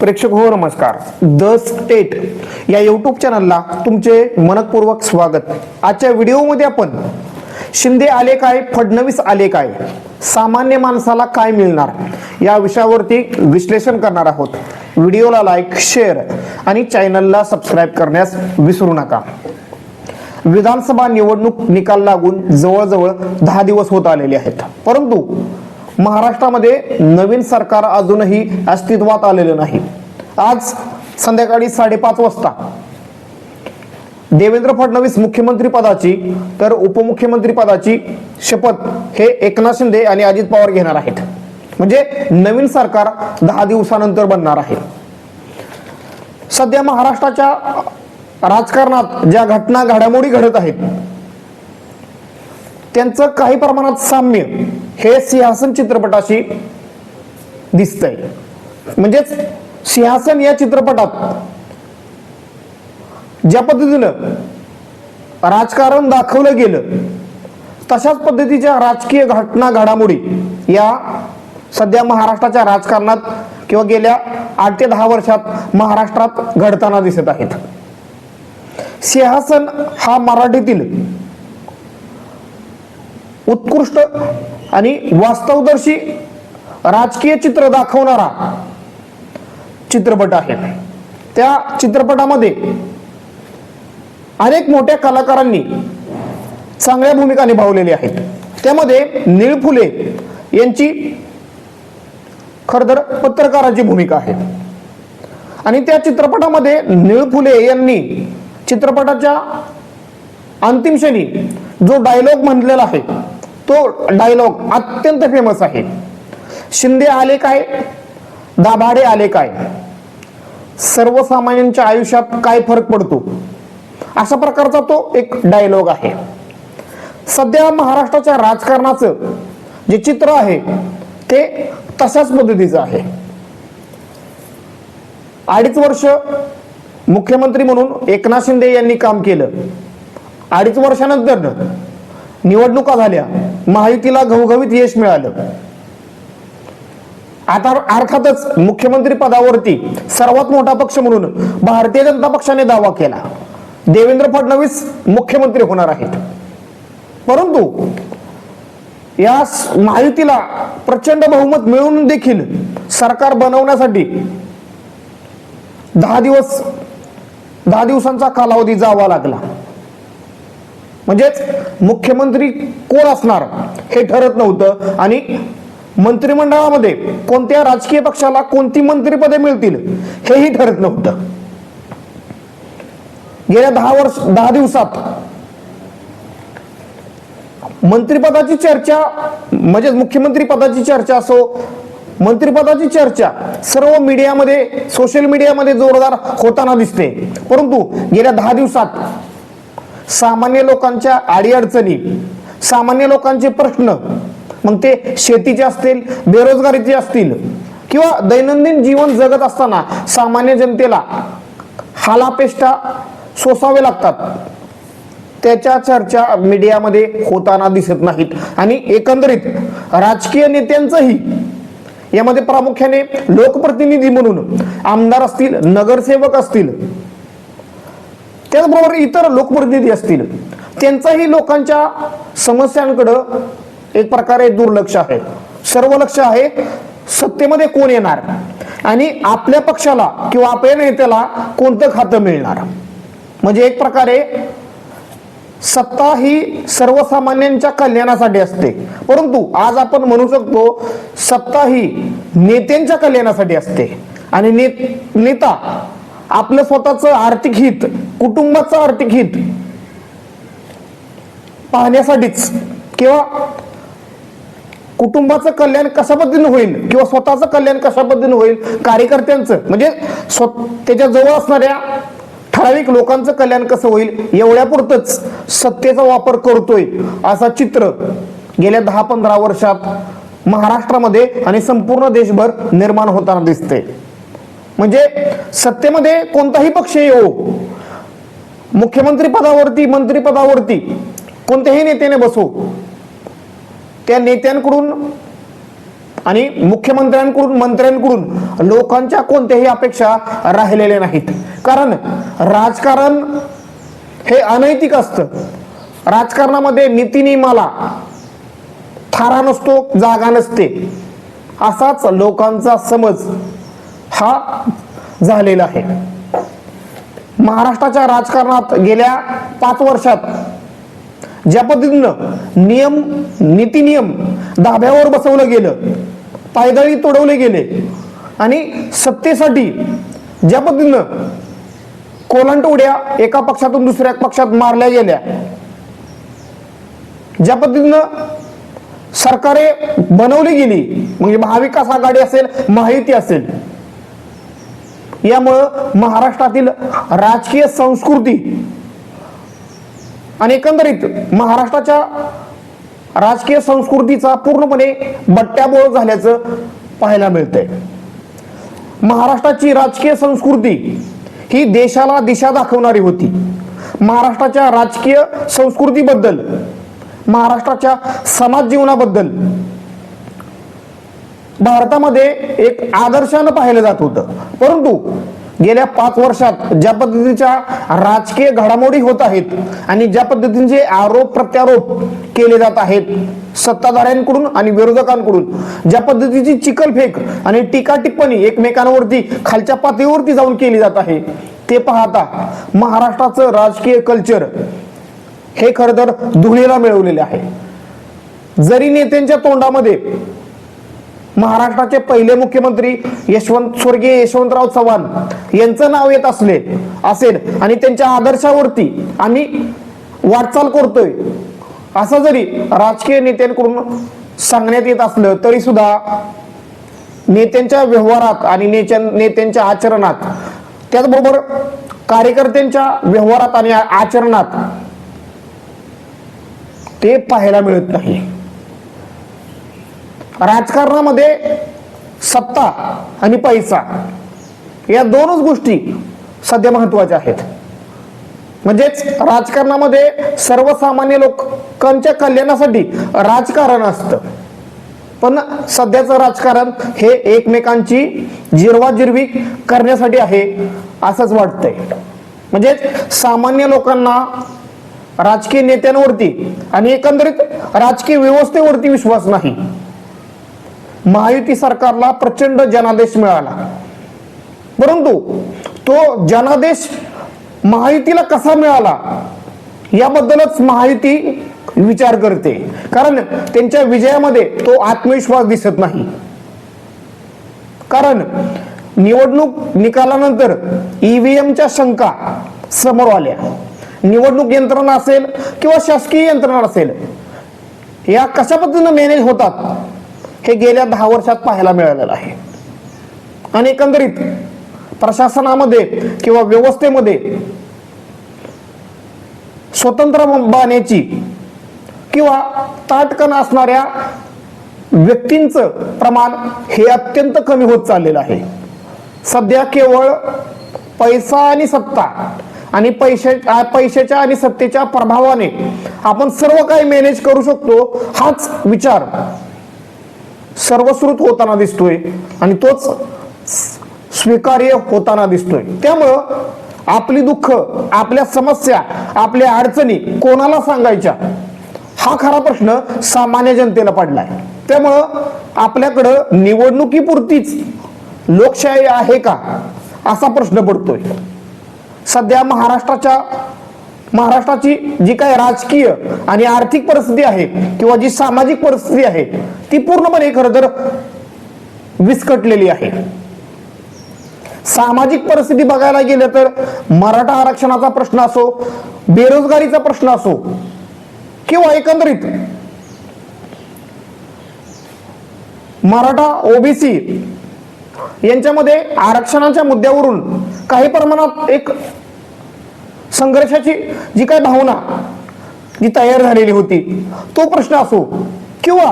प्रेक्षक हो नमस्कार. द स्टेट या यूट्यूब चॅनलला तुमचे मनपूर्वक स्वागत. आजच्या व्हिडिओमध्ये आपण शिंदे आले काय फडणवीस आले काय सामान्य माणसाला काय मिळणार या विषयावरती विश्लेषण करणार आहोत. व्हिडिओला लाईक शेअर आणि चॅनलला सबस्क्राईब करण्यास विसरू नका. विधानसभा निवडणूक निकाल लागून जवळजवळ दहा दिवस होत आलेले आहेत. परंतु महाराष्ट्रामध्ये नवीन सरकार अजूनही अस्तित्वात आलेलं नाही. आज संध्याकाळी साडेपाच वाजता देवेंद्र फडणवीस मुख्यमंत्री पदाची तर उपमुख्यमंत्री पदाची शपथ हे एकनाथ शिंदे आणि अजित पवार घेणार आहेत. म्हणजे नवीन सरकार दहा दिवसानंतर बनणार आहे. सध्या महाराष्ट्राच्या राजकारणात ज्या घटना घडामोडी घडत आहेत त्यांचं काही प्रमाणात साम्य हे सिंहासन चित्रपटाशी दिसतंय. म्हणजेच सिंहासन या चित्रपटात ज्या पद्धतीनं राजकारण दाखवलं गेलं तशाच पद्धतीच्या राजकीय घटना घडामोडी या सध्या महाराष्ट्राच्या राजकारणात किंवा गेल्या आठ ते दहा वर्षात महाराष्ट्रात घडताना दिसत आहेत. सिंहासन हा मराठीतील उत्कृष्ट आणि वास्तवदर्शी राजकीय चित्र दाखवणारा चित्रपट आहे. त्या चित्रपटामध्ये अनेक मोठ्या कलाकारांनी चांगल्या भूमिका निभावलेल्या आहेत. त्यामध्ये नीळ फुले यांची खरतर पत्रकाराची भूमिका आहे. आणि त्या चित्रपटामध्ये नीळ फुले यांनी चित्रपटाच्या अंतिम क्षणी जो डायलॉग म्हणलेला आहे तो डायलॉग अत्यंत फेमस आहे. शिंदे आले काय? दाभाडे आले काय? सर्वसामान्यांच्या आयुष्यात काय फरक पडतो? अशा प्रकारचा तो एक डायलॉग आहे. सध्या महाराष्ट्राच्या राजकारणाचं जे चित्र आहे ते तशाच पद्धतीचं आहे. अडीच वर्ष मुख्यमंत्री म्हणून एकनाथ शिंदे यांनी काम केलं. अडीच वर्षानंतर निवडणुका झाल्या महायुतीला घवघवीत यश मिळालं. आता अर्थातच मुख्यमंत्री पदावरती सर्वात मोठा पक्ष म्हणून भारतीय जनता पक्षाने दावा केला. देवेंद्र फडणवीस मुख्यमंत्री होणार आहेत. परंतु या महायुतीला प्रचंड बहुमत मिळून देखील सरकार बनवण्यासाठी दहा दिवस दहा दिवसांचा कालावधी जावा लागला. म्हणजेच मुख्यमंत्री कोण असणार हे ठरत नव्हतं. आणि मंत्रिमंडळामध्ये कोणत्या राजकीय पक्षाला कोणती मंत्रिपदे मिळतील हेही ठरत नव्हतं. गेल्या दहा वर्ष दहा दिवसात मंत्रिपदाची चर्चा म्हणजे मुख्यमंत्री पदाची चर्चा असो मंत्रिपदाची चर्चा सर्व मीडियामध्ये सोशल मीडियामध्ये जोरदार होताना दिसते. परंतु गेल्या दहा दिवसात सामान्य लोकांच्या अडीअडचणी सामान्य लोकांचे प्रश्न मग ते शेतीचे असतील बेरोजगारीचे असतील किंवा दैनंदिन जीवन जगत असताना सामान्य जनतेला हालापेष्टा सोसावे लागतात. त्याच्या चर्चा मीडियामध्ये होताना दिसत नाहीत. आणि एकंदरीत राजकीय नेत्यांचंही यामध्ये प्रामुख्याने लोकप्रतिनिधी म्हणून आमदार असतील नगरसेवक असतील त्याचबरोबर इतर लोकप्रतिनिधी असतील त्यांचाही लोकांच्या समस्यांकडं एक प्रकारे दुर्लक्ष आहे. सर्व लक्ष आहे सत्तेमध्ये कोण येणार? आणि आपल्या पक्षाला किंवा आपल्या नेत्याला कोणतं खातं मिळणार? म्हणजे एक प्रकारे सत्ता ही सर्वसामान्यांच्या कल्याणासाठी असते. परंतु आज आपण म्हणू शकतो सत्ता ही नेत्यांच्या कल्याणासाठी असते. आणि ने नेता आपलं स्वतःचं आर्थिक हित कुटुंबाचं आर्थिक हित पाहण्यासाठीच किंवा कुटुंबाचं कल्याण कशा पद्धतीने होईल किंवा स्वतःचं कल्याण कशा पद्धतीने होईल कार्यकर्त्यांचं म्हणजे स्व त्याच्याजवळ असणाऱ्या ठराविक लोकांचं कल्याण कसं होईल एवढ्यापुरतच सत्तेचा वापर करतोय असा चित्र गेल्या दहा पंधरा वर्षात महाराष्ट्रामध्ये आणि संपूर्ण देशभर निर्माण होताना दिसते म्हणजे सत्तेमध्ये कोणताही पक्ष येऊ मुख्यमंत्री पदावरती मंत्री पदावरती कोणत्याही नेत्याने बसू त्या नेत्यांकडून आणि मुख्यमंत्र्यांकडून मंत्र्यांकडून लोकांच्या कोणत्याही अपेक्षा राहिलेल्या नाहीत. कारण राजकारण हे अनैतिक असतं. राजकारणामध्ये नीतिनियमाला थारा नसतो जागा नसते. असाच लोकांचा समज. हा झालेला आहे. महाराष्ट्राच्या राजकारणात गेल्या पाच वर्षात ज्या पद्धतीनं नियम नीती नियम धाब्यावर बसवलं गेलं पायदळी तोडवले गेले आणि सत्तेसाठी ज्या पद्धतीनं कोलांटवड्या एका पक्षातून दुसऱ्या पक्षात मारल्या गेल्या ज्या पद्धतीनं सरकारे बनवली गेली म्हणजे महाविकास आघाडी असेल माहिती असेल यामुळं महाराष्ट्रातील राजकीय संस्कृती आणि एकंदरीत महाराष्ट्राच्या राजकीय संस्कृतीचा पूर्णपणे बट्ट्याबोळ झाल्याचं पाहायला मिळतंय. महाराष्ट्राची राजकीय संस्कृती ही देशाला दिशा दाखवणारी होती. महाराष्ट्राच्या राजकीय संस्कृतीबद्दल महाराष्ट्राच्या समाज जीवनाबद्दल भारतामध्ये एक आदर्शानं पाहिलं जात होतं. परंतु गेल्या पाच वर्षात ज्या पद्धतीच्या राजकीय घडामोडी होत आहेत आणि ज्या पद्धतीचे आरोप प्रत्यारोप केले जात आहेत सत्ताधाऱ्यांकडून आणि विरोधकांकडून ज्या पद्धतीची चिकलफेक आणि टीका टिप्पणी एकमेकांवरती खालच्या पातळीवरती जाऊन केली जात आहे ते पाहता महाराष्ट्राचं राजकीय कल्चर हे खरं तर धुळीला मिळवलेले आहे. जरी नेत्यांच्या तोंडामध्ये महाराष्ट्राचे पहिले मुख्यमंत्री यशवंत स्वर्गीय यशवंतराव चव्हाण यांचं नाव येत असले असेल आणि त्यांच्या आदर्शावरती आम्ही वाटचाल करतोय. असं जरी राजकीय नेत्यांकडून सांगण्यात येत असलं तरी सुद्धा नेत्यांच्या व्यवहारात आणि नेत्या नेत्यांच्या आचरणात त्याचबरोबर कार्यकर्त्यांच्या व्यवहारात आणि आचरणात ते पाहायला मिळत नाही. राजकारणामध्ये सत्ता आणि पैसा या दोनच गोष्टी सध्या महत्त्वाच्या आहेत. म्हणजेच राजकारणामध्ये सर्वसामान्य लोकांच्या कल्याणासाठी राजकारण असतं. पण सध्याचं राजकारण हे एकमेकांची जिरवाजिरवी करण्यासाठी आहे असंच वाटतंय. म्हणजेच सामान्य लोकांना राजकीय नेत्यांवरती आणि एकंदरीत राजकीय व्यवस्थेवरती विश्वास नाही. महायुती सरकारला प्रचंड जनादेश मिळाला. परंतु तो जनादेश महायुतीला कसा मिळाला? याबद्दलच महायुती विचार करते. कारण त्यांच्या विजयामध्ये तो आत्मविश्वास दिसत नाही. कारण निवडणूक निकालानंतर ईव्हीएमच्या शंका समोर आल्या. निवडणूक यंत्रणा असेल किंवा शासकीय यंत्रणा असेल या कशा पद्धतीनं मॅनेज होतात? हे गेल्या दहा वर्षात पाहायला मिळालेलं आहे. आणि एकंदरीत प्रशासनामध्ये किंवा व्यवस्थेमध्ये स्वतंत्र बाण्याची किंवा ताटकन असणाऱ्या व्यक्तींचं प्रमाण हे अत्यंत कमी होत चाललेलं आहे. सध्या केवळ पैसा आणि सत्ता आणि पैशा पैशाच्या आणि सत्तेच्या प्रभावाने आपण सर्व काही मॅनेज करू शकतो हाच विचार सर्वश्रुत होताना दिसतोय आणि तोच स्वीकार्य होताना दिसतोय. त्यामुळं आपली दुःख आपल्या समस्या आपल्या अडचणी कोणाला सांगायच्या? हा खरा प्रश्न सामान्य जनतेला पडलाय. त्यामुळं आपल्याकडं निवडणुकीपुरतीच लोकशाही आहे का? असा प्रश्न पडतोय. सध्या महाराष्ट्राच्या महाराष्ट्राची जी काय राजकीय आणि आर्थिक परिस्थिती आहे किंवा जी सामाजिक परिस्थिती आहे ती पूर्णपणे खरं तर विस्कटलेली आहे. सामाजिक परिस्थिती बघायला गेलं तर मराठा आरक्षणाचा प्रश्न असो बेरोजगारीचा प्रश्न असो किंवा एकंदरीत मराठा ओबीसी यांच्यामध्ये आरक्षणाच्या मुद्द्यावरून काही प्रमाणात एक संघर्षाची जी काय भावना जी तयार झालेली होती तो प्रश्न असो किंवा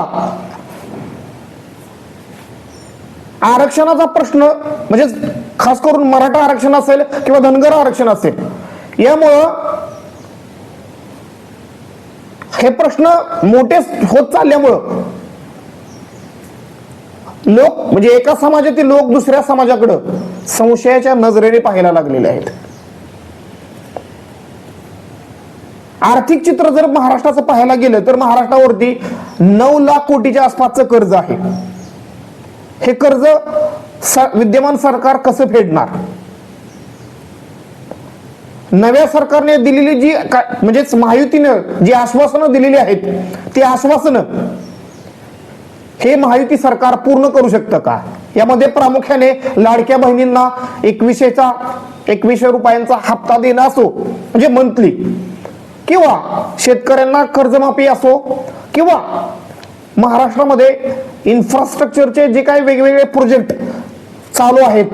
आरक्षणाचा प्रश्न म्हणजे खास करून मराठा आरक्षण असेल किंवा धनगर आरक्षण असेल यामुळं हे प्रश्न मोठे होत चालल्यामुळं लोक म्हणजे एका समाजातील लोक दुसऱ्या समाजाकडं संशयाच्या नजरेने पाहायला लागलेले आहेत. आर्थिक चित्र जर महाराष्ट्राचं पाहायला गेलं तर महाराष्ट्रावरती नऊ लाख कोटीच्या आसपासचं कर्ज आहे. हे कर्ज विद्यमान सरकार कसं फेडणार? नव्या सरकारने दिलेली जी म्हणजेच महायुतीनं जी आश्वासनं दिलेली आहेत ती आश्वासनं हे महायुती सरकार पूर्ण करू शकतं का? यामध्ये प्रामुख्याने लाडक्या बहिणींना एकवीसशेचा एकवीसशे रुपयांचा हप्ता देणं असो म्हणजे मंथली. किंवा शेतकऱ्यांना कर्जमाफी असो किंवा महाराष्ट्रामध्ये इन्फ्रास्ट्रक्चरचे जे काही वेगवेगळे प्रोजेक्ट चालू आहेत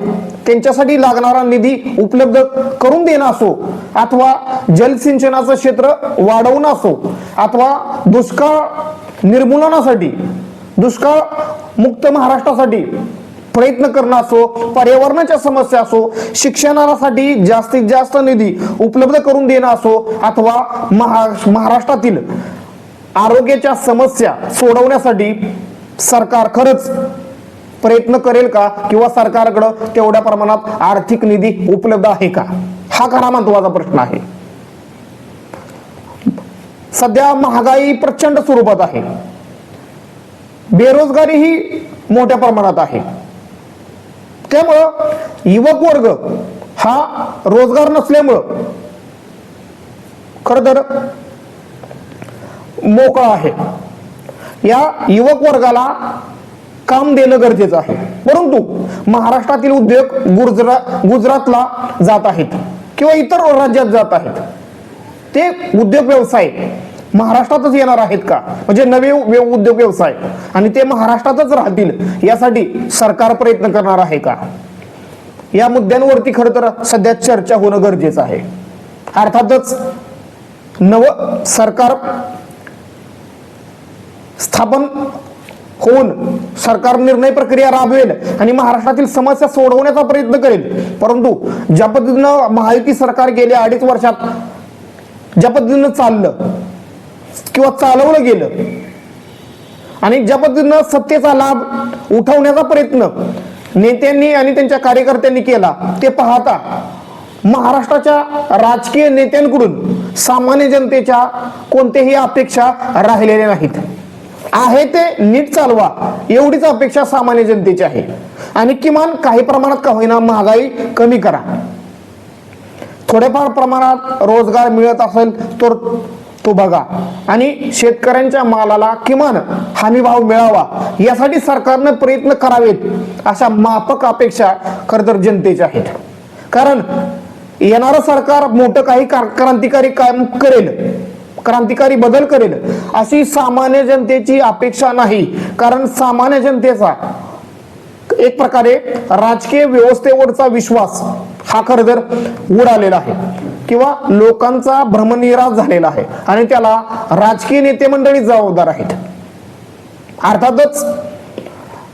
त्यांच्यासाठी लागणारा निधी उपलब्ध करून देणं असो अथवा जलसिंचनाचं क्षेत्र वाढवणं असो अथवा दुष्काळ निर्मूलनासाठी दुष्काळ मुक्त महाराष्ट्रासाठी प्रयत्न करणं असो पर्यावरणाच्या समस्या असो शिक्षणासाठी जास्तीत जास्त निधी उपलब्ध करून देणं असो अथवा महाराष्ट्रातील आरोग्याच्या समस्या सोडवण्यासाठी सरकार खरंच प्रयत्न करेल का? किंवा सरकारकडं तेवढ्या प्रमाणात आर्थिक निधी उपलब्ध आहे का? हा खरा महत्त्वाचा प्रश्न आहे. सध्या महागाई प्रचंड स्वरूपात आहे. बेरोजगारी ही मोठ्या प्रमाणात आहे. त्यामुळं युवक वर्ग हा रोजगार नसल्यामुळं खर तर मोकळा आहे. या युवक वर्गाला काम देणं गरजेचं आहे. परंतु महाराष्ट्रातील उद्योग गुजरा गुजरातला जात आहेत किंवा इतर राज्यात जात आहेत. ते उद्योग व्यवसाय महाराष्ट्रातच येणार आहेत का? म्हणजे नवे उद्योग व्यवसाय आणि ते महाराष्ट्रातच राहतील यासाठी सरकार प्रयत्न करणार आहे का? या मुद्द्यांवरती खरं तर सध्या चर्चा होणं गरजेचं आहे. अर्थातच नव सरकार स्थापन होऊन सरकार निर्णय प्रक्रिया राबवेल आणि महाराष्ट्रातील समस्या सोडवण्याचा प्रयत्न करेल. परंतु ज्या पद्धतीनं महायुती सरकार गेल्या अडीच वर्षात ज्या पद्धतीनं चाललं किंवा चालवलं गेलं. आणि ज्या पद्धतीनं सत्तेचा लाभ उठवण्याचा प्रयत्न नेत्यांनी आणि त्यांच्या कार्यकर्त्यांनी केला ते पाहता महाराष्ट्राच्या राजकीय नेत्यांकडून सामान्य जनतेच्या कोणत्याही अपेक्षा राहिलेल्या नाहीत. आहे ते नीट चालवा एवढीच अपेक्षा सामान्य जनतेची आहे. आणि किमान काही प्रमाणात का होईना महागाई कमी करा. थोडेफार प्रमाणात रोजगार मिळत असेल तर तो बघा. आणि शेतकऱ्यांच्या मालाला किमान हमी भाव मिळावा यासाठी सरकारनं प्रयत्न करावेत अशा मापक अपेक्षा खर तर जनतेच्या आहेत. कारण येणारं सरकार मोठं काही कार- क्रांतिकारी काम करेल क्रांतिकारी बदल करेल अशी सामान्य जनतेची अपेक्षा नाही. कारण सामान्य जनतेचा एक प्रकारे राजकीय व्यवस्थेवरचा विश्वास हा खर तर उडालेला आहे. किंवा लोकांचा भ्रमनिराश झालेला आहे आणि त्याला राजकीय नेते मंडळी जबाबदार आहेत. अर्थातच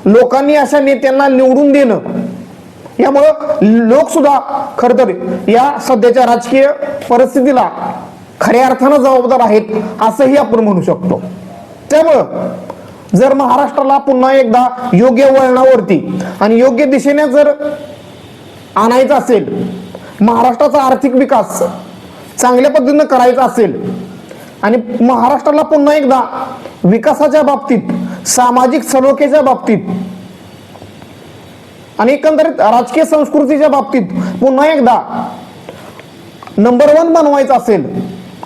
लोकांनी अशा नेत्यांना निवडून देणं यामुळं लोक सुद्धा खर तर या सध्याच्या राजकीय परिस्थितीला खऱ्या अर्थानं जबाबदार आहेत असंही आपण म्हणू शकतो. त्यामुळं जर महाराष्ट्राला पुन्हा एकदा योग्य वळणावरती आणि योग्य दिशेने जर आणायचं असेल महाराष्ट्राचा आर्थिक विकास चांगल्या पद्धतीनं करायचा असेल आणि महाराष्ट्राला पुन्हा एकदा विकासाच्या बाबतीत सामाजिक सलोख्याच्या बाबतीत आणि एकंदरीत राजकीय संस्कृतीच्या बाबतीत पुन्हा एकदा नंबर वन बनवायचं असेल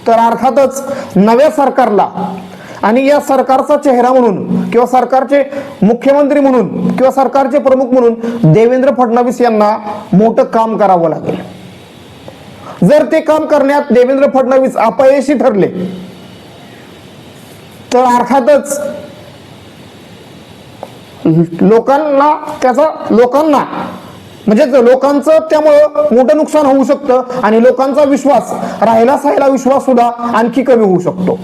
तर अर्थातच नव्या सरकारला आणि या सरकारचा चेहरा म्हणून किंवा सरकारचे मुख्यमंत्री म्हणून किंवा सरकारचे प्रमुख म्हणून देवेंद्र फडणवीस यांना मोठं काम करावं लागेल. जर ते काम करण्यात देवेंद्र फडणवीस अपयशी ठरले तर अर्थातच लोकांना त्याचा लोकांना म्हणजे लोकांचं त्यामुळं मोठं नुकसान होऊ शकतं आणि लोकांचा विश्वास राहिला साहिला विश्वास सुद्धा आणखी कमी होऊ शकतो.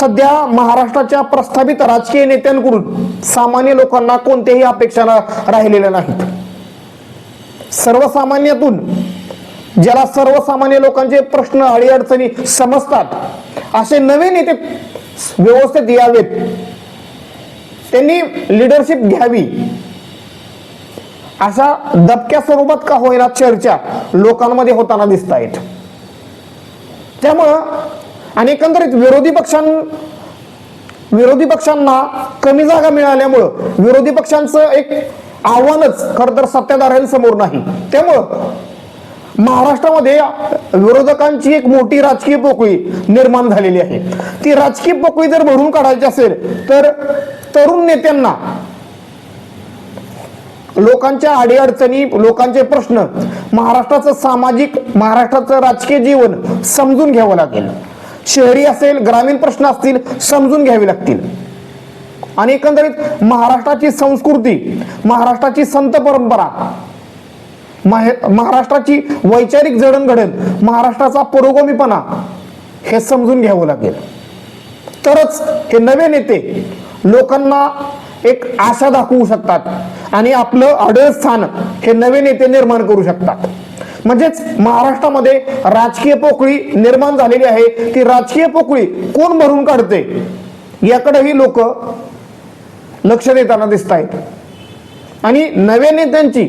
सध्या महाराष्ट्राच्या प्रस्थापित राजकीय नेत्यांकडून सामान्य लोकांना कोणत्याही अपेक्षा राहिलेल्या नाहीत. सर्वसामान्यातून ज्याला सर्वसामान्य लोकांचे प्रश्न अडीअडचणी समजतात असे नवे नेते व्यवस्थेत यावेत. त्यांनी लिडरशिप घ्यावी. अशा दबक्या स्वरूपात का होईना चर्चा लोकांमध्ये होताना दिसत आहेत त्यामुळं आणि एकंदरीत विरोधी पक्षां विरोधी पक्षांना कमी जागा मिळाल्यामुळं विरोधी पक्षांचं एक आव्हानच खरं तर सत्ताधाऱ्यांसमोर नाही. त्यामुळं महाराष्ट्रामध्ये विरोधकांची एक मोठी राजकीय पोकळी निर्माण झालेली आहे. ती राजकीय पोकळी जर भरून काढायची असेल तर तरुण नेत्यांना लोकांच्या अडीअडचणी लोकांचे प्रश्न महाराष्ट्राचं सामाजिक महाराष्ट्राचं राजकीय जीवन समजून घ्यावं लागेल. शहरी असेल ग्रामीण प्रश्न असतील समजून घ्यावे लागतील. आणि एकंदरीत महाराष्ट्राची संस्कृती महाराष्ट्राची संत परंपरा महाराष्ट्राची वैचारिक जडणघडण महाराष्ट्राचा पुरोगमीपणा हे समजून घ्यावं लागेल. तरच हे नवे नेते लोकांना एक आशा दाखवू शकतात आणि आपलं अडळ स्थान हे नवे नेते निर्माण करू शकतात. म्हणजेच महाराष्ट्रामध्ये राजकीय पोकळी निर्माण झालेली आहे. ती राजकीय पोकळी कोण भरून काढते? याकडेही लोक लक्ष देताना दिसत आहेत आणि नव्या नेत्यांची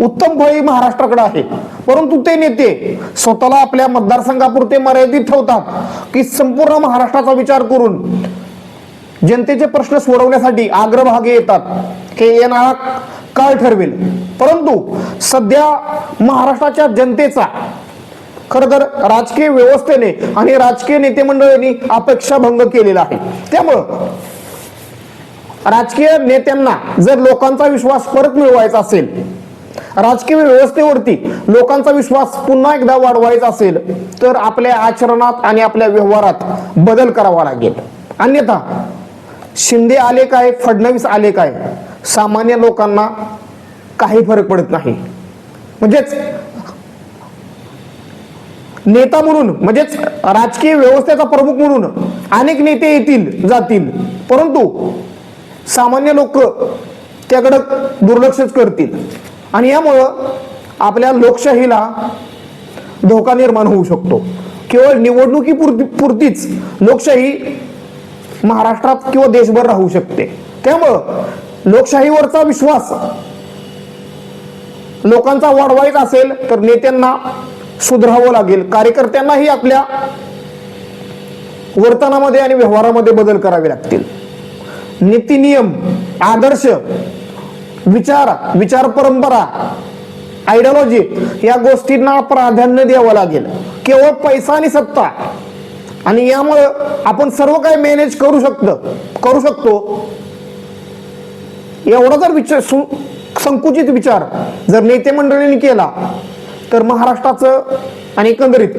उत्तम फळी महाराष्ट्राकडे आहे. परंतु ते नेते स्वतःला आपल्या मतदारसंघापुरते मर्यादित ठेवतात की संपूर्ण महाराष्ट्राचा विचार करून जनतेचे प्रश्न सोडवण्यासाठी अग्रभागी येतात. हे येणारा काळ ठरवेल. परंतु सध्या महाराष्ट्राच्या जनतेचा खर तर राजकीय व्यवस्थेने आणि राजकीय नेते मंडळींनी अपेक्षा भंग केलेला आहे. त्यामुळं राजकीय नेत्यांना जर लोकांचा विश्वास परत मिळवायचा असेल राजकीय व्यवस्थेवरती लोकांचा विश्वास पुन्हा एकदा वाढवायचा असेल तर आपल्या आचरणात आणि आपल्या व्यवहारात बदल करावा लागेल. अन्यथा शिंदे आले काय फडणवीस आले काय सामान्य लोकांना काही फरक पडत नाही. म्हणजेच नेता म्हणून म्हणजेच राजकीय व्यवस्थेचा प्रमुख म्हणून अनेक नेते येतील जातील. परंतु सामान्य लोक त्याकडं दुर्लक्षच करतील. आणि यामुळं आपल्या लोकशाहीला धोका निर्माण होऊ शकतो. केवळ निवडणुकी पुरती पुरतीच लोकशाही महाराष्ट्रात किंवा देशभर राहू शकते. त्यामुळं लोकशाहीवरचा विश्वास. लोकांचा वाढवायचा असेल तर नेत्यांना सुधरावं लागेल. कार्यकर्त्यांनाही आपल्या वर्तनामध्ये आणि व्यवहारामध्ये बदल करावे लागतील. नीती नियम आदर्श विचार विचार परंपरा आयडिओलॉजी या गोष्टींना प्राधान्य द्यावं लागेल. केवळ पैसा आणि सत्ता. आणि यामुळं आपण सर्व काही मॅनेज करू शकतो करू शकतो. एवढा जर विचार संकुचित विचार जर नेते मंडळींनी केला तर महाराष्ट्राचं आणि एकंदरीत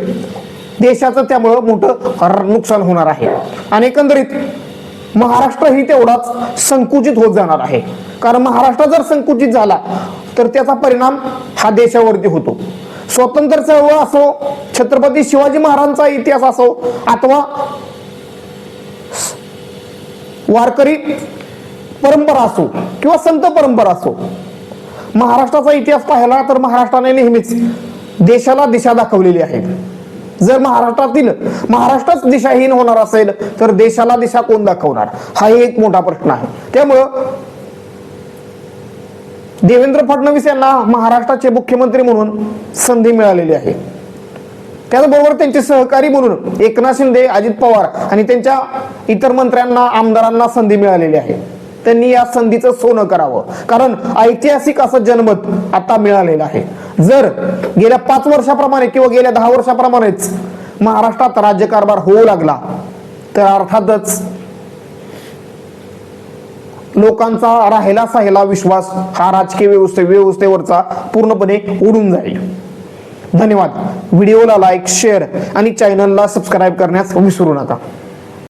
देशाचं त्यामुळं मोठं नुकसान होणार आहे. आणि एकंदरीत महाराष्ट्रही तेवढाच संकुचित होत जाणार आहे. कारण महाराष्ट्र जर संकुचित झाला तर त्याचा परिणाम हा देशावरती होतो. स्वतंत्र चळवळ असो छत्रपती शिवाजी महाराजांचा इतिहास असो अथवा वारकरी परंपरा असो किंवा संत परंपरा असो महाराष्ट्राचा इतिहास पाहिला तर महाराष्ट्राने नेहमीच देशाला दिशा दाखवलेली आहे. जर महाराष्ट्रातील महाराष्ट्रच दिशाहीन होणार असेल तर देशाला दिशा कोण दाखवणार? हा एक मोठा प्रश्न आहे. त्यामुळं देवेंद्र फडणवीस यांना महाराष्ट्राचे मुख्यमंत्री म्हणून संधी मिळालेली आहे. त्याचबरोबर त्यांचे सहकारी म्हणून एकनाथ शिंदे अजित पवार आणि त्यांच्या इतर मंत्र्यांना आमदारांना संधी मिळालेली आहे. त्यांनी या संधीचं सोनं करावं. कारण ऐतिहासिक असं जनमत आता मिळालेलं आहे. जर गेल्या पाच वर्षाप्रमाणे किंवा गेल्या दहा वर्षाप्रमाणेच महाराष्ट्रात राज्यकारभार होऊ लागला तर अर्थातच लोकांचा राहिला साहिला विश्वास हा राजकीय व्यवस्थे व्यवस्थेवरचा पूर्णपणे उडून जाईल. धन्यवाद. व्हिडिओला लाईक शेअर आणि चॅनलला सबस्क्राईब करण्यास विसरू नका.